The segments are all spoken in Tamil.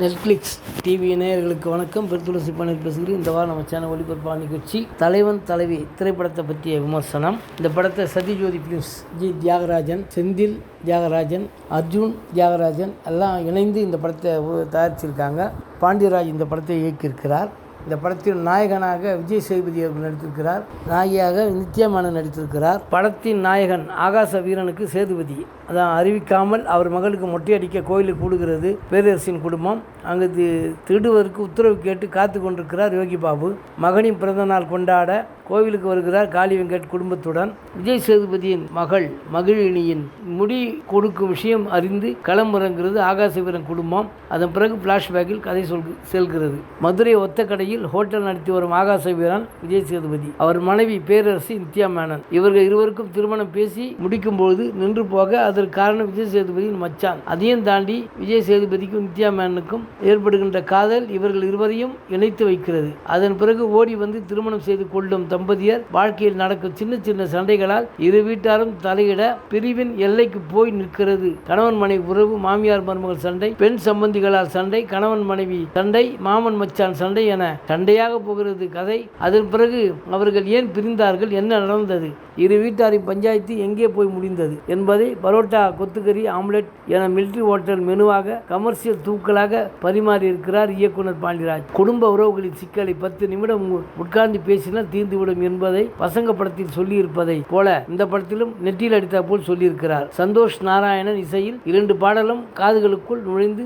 நெட்ஃப்ளிக்ஸ் டிவி நேயர்களுக்கு வணக்கம். பெருத்துளசி பாண்டியன் பேசுகிறேன் இந்த வாரம் நம்ம சேனல் ஒளிபரப்பான நிகழ்ச்சி தலைவன் தலைவி திரைப்படத்தை பற்றிய விமர்சனம். இந்த படத்தை சத்யஜோதி பிலிம்ஸ் ஜி தியாகராஜன் செந்தில் தியாகராஜன் அர்ஜுன் தியாகராஜன் எல்லாம் இணைந்து இந்த படத்தை தயாரிச்சிருக்காங்க. பாண்டியராஜ் இந்த படத்தை இயக்கியிருக்கிறார். இந்த படத்தின் நாயகனாக விஜய் சேதுபதி அவர்கள் நடித்திருக்கிறார். நாயகியாக நித்யா நடித்திருக்கிறார். படத்தின் நாயகன் ஆகாச வீரனுக்கு சேதுபதி. அதான் அறிவிக்காமல் அவர் மகளுக்கு மொட்டையடிக்க கோயிலுக்கு கூடுகிறது பேரரசின் குடும்பம். அங்கு திருடுவதற்கு உத்தரவு கேட்டு காத்து கொண்டிருக்கிறார் யோகி பாபு. மகனின் பிறந்த நாள் கொண்டாட கோவிலுக்கு வருகிறார் காளி வெங்கட் குடும்பத்துடன். விஜய் சேதுபதியின் மகள் மகிழினியின் முடி கொடுக்கும் விஷயம் அறிந்து களமிறங்குகிறது ஆகாச வீரன் குடும்பம். அதன் பிறகு பிளாஷ்பேக்கில் கதை சொல் செல்கிறது. மதுரை ஒத்த கடையில் ஹோட்டல் நடத்தி வரும் ஆகாச வீரன் விஜய் சேதுபதி. அவர் மனைவி பேரரசு நித்யா மேனன். இவர்கள் இருவருக்கும் திருமணம் பேசி முடிக்கும் பொழுது நின்று போக அதற்கு காரணம் விஜய் சேதுபதியின் மச்சான். அதையும் தாண்டி விஜய் சேதுபதிக்கும் நித்யா மேனனுக்கும் ஏற்படுகின்ற காதல் இவர்கள் இருவரையும் இணைத்து வைக்கிறது. அதன் பிறகு ஓடி வந்து திருமணம் செய்து கொள்ளும் தம்பதியர் வாழ்க்கையில் நடக்கும் சின்ன சின்ன சண்டைகளால் இரு வீட்டாரும் தலையிட பிரிவின் எல்லைக்கு போய் நிற்கிறது. கணவன் மனைவி உறவு மாமியார் மருமகள் சண்டை பெண் சம்பந்திகளால் சண்டை கணவன் மனைவி சண்டை மாமன் மச்சான் சண்டை என சண்டையாக போகிறது கதை. அதன் பிறகு அவர்கள் ஏன் பிரிந்தார்கள்? என்ன நடந்தது? இரு வீட்டாரின் பஞ்சாயத்து எங்கே போய் முடிந்தது? என்பதை பரோட்டா கொத்துக்கறி ஆம்லெட் என மில்ட்ரி ஹோட்டல் மெனுவாக கமர்ஷியல் தூக்கலாக பரிமாறி இருக்கிறார் இயக்குனர் பாண்டியராஜ். குடும்ப உறவுகளின் சிக்கலை பத்து நிமிடம் உட்கார்ந்து பேசினால் தீர்ந்துவிடும் என்பதை பசங்க படத்தில் சொல்லியிருப்பதை போல இந்த படத்திலும் நெற்றியில் அடித்தா போல் சொல்லியிருக்கிறார். சந்தோஷ் நாராயணன் இசையில் இரண்டு பாடலும் காதுகளுக்குள் நுழைந்து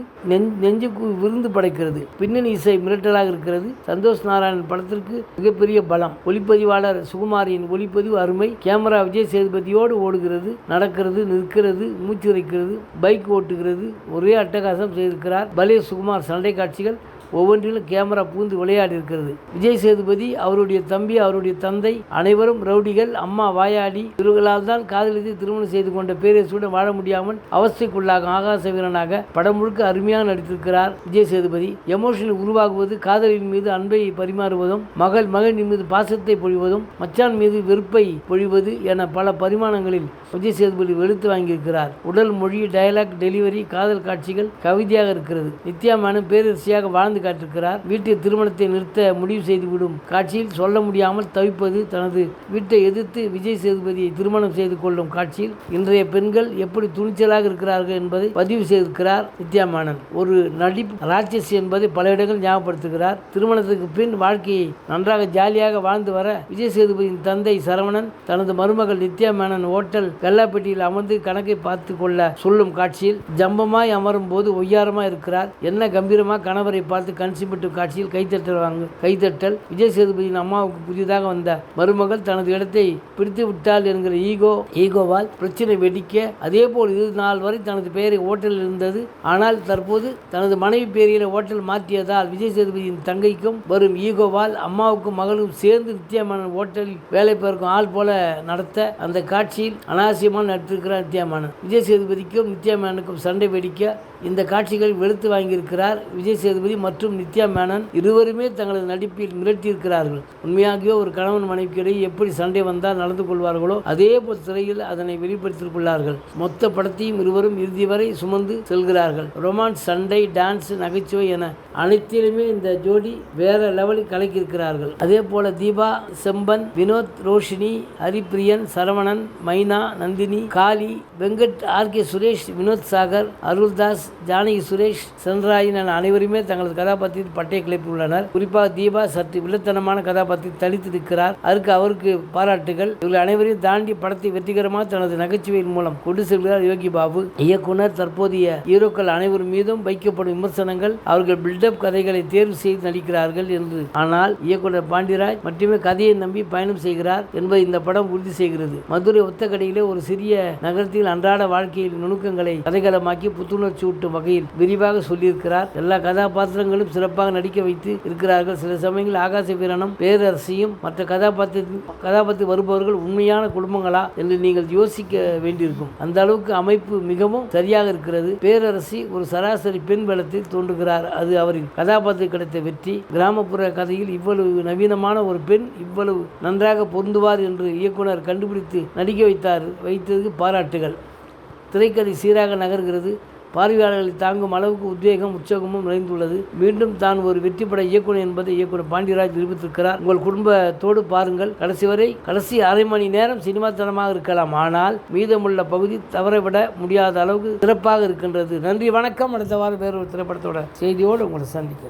நெஞ்சுக்கு விருந்து படைக்கிறது. பின்னணி இசை மிரட்டலாக இருக்கிறது. சந்தோஷ் நாராயணன் படத்திற்கு மிகப்பெரிய பலம். ஒளிப்பதிவாளர் சுகுமாரியின் ஒளிப்பதிவு அருமை. கேமரா விஜய் சேதுபதியோடு ஓடுகிறது நடக்கிறது நிற்கிறது மூச்சு வைக்கிறது பைக் ஓட்டுகிறது ஒரே அட்டகாசம் செய்திருக்கிறார். பலே சுகுமார் சண்டை காட்சிகள் ஒவ்வொன்றிலும் கேமரா பூந்து விளையாடி இருக்கிறது. விஜய் சேதுபதி அவருடைய தம்பி அவருடைய தந்தை அனைவரும் ரவுடிகள் அம்மா வாயாடி இவர்களால் தான் காதலித்து திருமணம் செய்து கொண்ட பேரரசுடன் வாழ முடியாமல் அவஸ்தைக்குள்ளாக ஆகாச வீரனாக படம் முழுக்க அருமையாக நடித்திருக்கிறார் விஜய் சேதுபதி. எமோஷனல் உருவாகுவது காதலின் மீது அன்பை பரிமாறுவதும் மகள் மகனின் மீது பாசத்தை பொழிவதும் மச்சான் மீது வெறுப்பை பொழிவது என பல பரிமாணங்களில் விஜய் சேதுபதி வெளுத்து வாங்கியிருக்கிறார். உடல் மொழி டயலாக் டெலிவரி காதல் காட்சிகள் கவிதையாக இருக்கிறது. நித்யா மேனன் பேரரசியாக வாழ்ந்து காட்டிருக்கிறார் வீட்டில் திருமணத்தை நிறுத்த முடிவு செய்துவிடும். காட்சியில் சொல்ல முடியாமல் தவிப்பது தனது வீட்டை எதிர்த்து விஜய் சேதுபதியை திருமணம் செய்து கொள்ளும் காட்சியில் இன்றைய பெண்கள் எப்படி துணிச்சலாக இருக்கிறார்கள் என்பதை பதிவு செய்திருக்கிறார் நித்யாமானன் ஒரு நடிப்பு ராட்சசி என்பதை பல இடங்கள் ஞாபகப்படுத்துகிறார். திருமணத்துக்கு பின் வாழ்க்கையை நன்றாக ஜாலியாக வாழ்ந்து வர விஜய் சேதுபதியின் தந்தை சரவணன் தனது மருமகள் நித்யா மேனன் ஓட்டல் வெள்ளாப்பட்டியில் அமர்ந்து கணக்கை பார்த்து கொள்ள சொல்லும் காட்சியில் ஜம்பமாய் அமரும் போது ஒய்யாரமாக இருக்கிறார். என்ன கம்பீரமாக கணவரை பார்த்து கண் சிமிட்டு காட்சியில் கைத்தட்டல் வாங்க கைத்தட்டல் விஜய் சேதுபதியின் அம்மாவுக்கு புதிதாக வந்த மருமகள் தனது இடத்தை பிடித்து விட்டால் என்கிற ஈகோ ஈகோவால் பிரச்சனை வெடிக்க அதே போல் இது நாள் வரை தனது பெயரை ஓட்டலில் இருந்தது. ஆனால் தற்போது தனது மனைவி பெயரில் ஓட்டல் மாற்றியதால் விஜய் சேதுபதியின் தங்கைக்கும் வரும் ஈகோவால் அம்மாவுக்கும் மகளும் சேர்ந்து நித்யாமேனன் ஓட்டலில் வேலை பார்க்கும் ஆள் போல நடத்த அந்த காட்சியில் அனாவசியமாக நடித்திருக்கிறார் நித்யாமேனன். விஜய் சேதுபதிக்கும் நித்யாமேனனுக்கும் சண்டை வெடிக்க இந்த காட்சிகள் வெளுத்து வாங்கியிருக்கிறார் விஜய் சேதுபதி மற்றும் நித்யா மேனன் இருவருமே தங்களது நடிப்பில் மிரட்டியிருக்கிறார்கள். உண்மையாகவே ஒரு கணவன் மனைவிக்கு இடையே எப்படி சண்டை வந்தால் நடந்து கொள்வார்களோ அதே போல் திரையில் அதனை வெளிப்படுத்திக் கொள்ளார்கள் மொத்த படத்தையும் இருவரும் இறுதி வரை சுமந்து செல்கிறார்கள். ரொமான்ஸ் சண்டை டான்ஸ் நகைச்சுவை என அனைத்திலுமே இந்த ஜோடி வேற லெவலில் கலக்கியிருக்கிறார்கள். அதே போல தீபா செம்பன் வினோத் ரோஷினி ஹரிப்பிரியன் சரவணன் மைனா நந்தினி காளி வெங்கட் ஆர் கே சுரேஷ் வினோத் சாகர் அருள்தாஸ் ஜானகி சுரேஷ் சென்ராயன் என அனைவருமே தங்களது கதாபாத்திரத்தில் பட்டை கிளப்பியுள்ளனர். குறிப்பாக தீபா சற்று வில்லத்தனமான கதாபாத்திரத்தில் தளித்து நிற்கிறார் அதற்கு அவருக்கு பாராட்டுகள். இவர்கள் அனைவரையும் தாண்டி படத்தை வெற்றிகரமாக தனது நகைச்சுவையின் மூலம் கொண்டு செல்கிறார் யோகி பாபு. இயக்குனர் தற்போதைய ஹீரோக்கள் அனைவரும் மீதும் வைக்கப்படும் விமர்சனங்கள் அவர்கள் பில்டப் கதைகளை தேர்வு செய்து நடிக்கிறார்கள் என்று. ஆனால் இயக்குனர் பாண்டியராஜ் மட்டுமே கதையை நம்பி பயணம் செய்கிறார் என்பதை இந்த படம் உறுதி செய்கிறது. மதுரை ஒத்தக்கடையிலே ஒரு சிறிய நகரத்தில் அன்றாட வாழ்க்கையில் நுணுக்கங்களை கதைகளமாக்கி புத்துணர்ச்சி ஊட்டும் வகையில் விரிவாக சொல்லியிருக்கிறார். எல்லா கதாபாத்திரங்களும் சிறப்பாக நடிக்க வைத்து இருக்கிறார்கள். சில சமயங்களில் ஆகாச வீரனும் பேரரசியும் மற்ற கதாபாத்திரத்தின் கதாபாத்திரம் வருபவர்கள் உண்மையான குடும்பங்களா என்று நீங்கள் யோசிக்க வேண்டியிருக்கும். அந்த அளவுக்கு அமைப்பு மிகவும் சரியாக இருக்கிறது. பேரரசி ஒரு சராசரி பெண் பலத்தில் தோன்றுகிறார். அது அவரின் கதாபாத்திரம் கிடைத்த வெற்றி. கிராமப்புற கதையில் இவ்வளவு நவீனமான ஒரு பெண் இவ்வளவு நன்றாக பொருந்துவார் என்று இயக்குனர் கண்டுபிடித்து நடிக்க வைத்தார். வைத்ததுக்கு பாராட்டுகள். திரைக்கதை சீராக நகர்கிறது. பார்வையாளர்களை தாங்கும் அளவுக்கு உத்வேகம் உற்சாகமும் நிறைந்துள்ளது. மீண்டும் தான் ஒரு வெற்றிப்பட இயக்குனர் என்பதை இயக்குனர் பாண்டியராஜ் நிரூபித்திருக்கிறார். உங்கள் குடும்பத்தோடு பாருங்கள். கடைசி வரை கடைசி அரை மணி நேரம் சினிமா தனமாக இருக்கலாம். ஆனால் மீதமுள்ள பகுதி தவறவிட முடியாத அளவுக்கு சிறப்பாக இருக்கின்றது. நன்றி வணக்கம். அடுத்த வாரம் வேறொரு திரைப்படத்தோட செய்தியோடு உங்களை சந்திக்கிறேன்.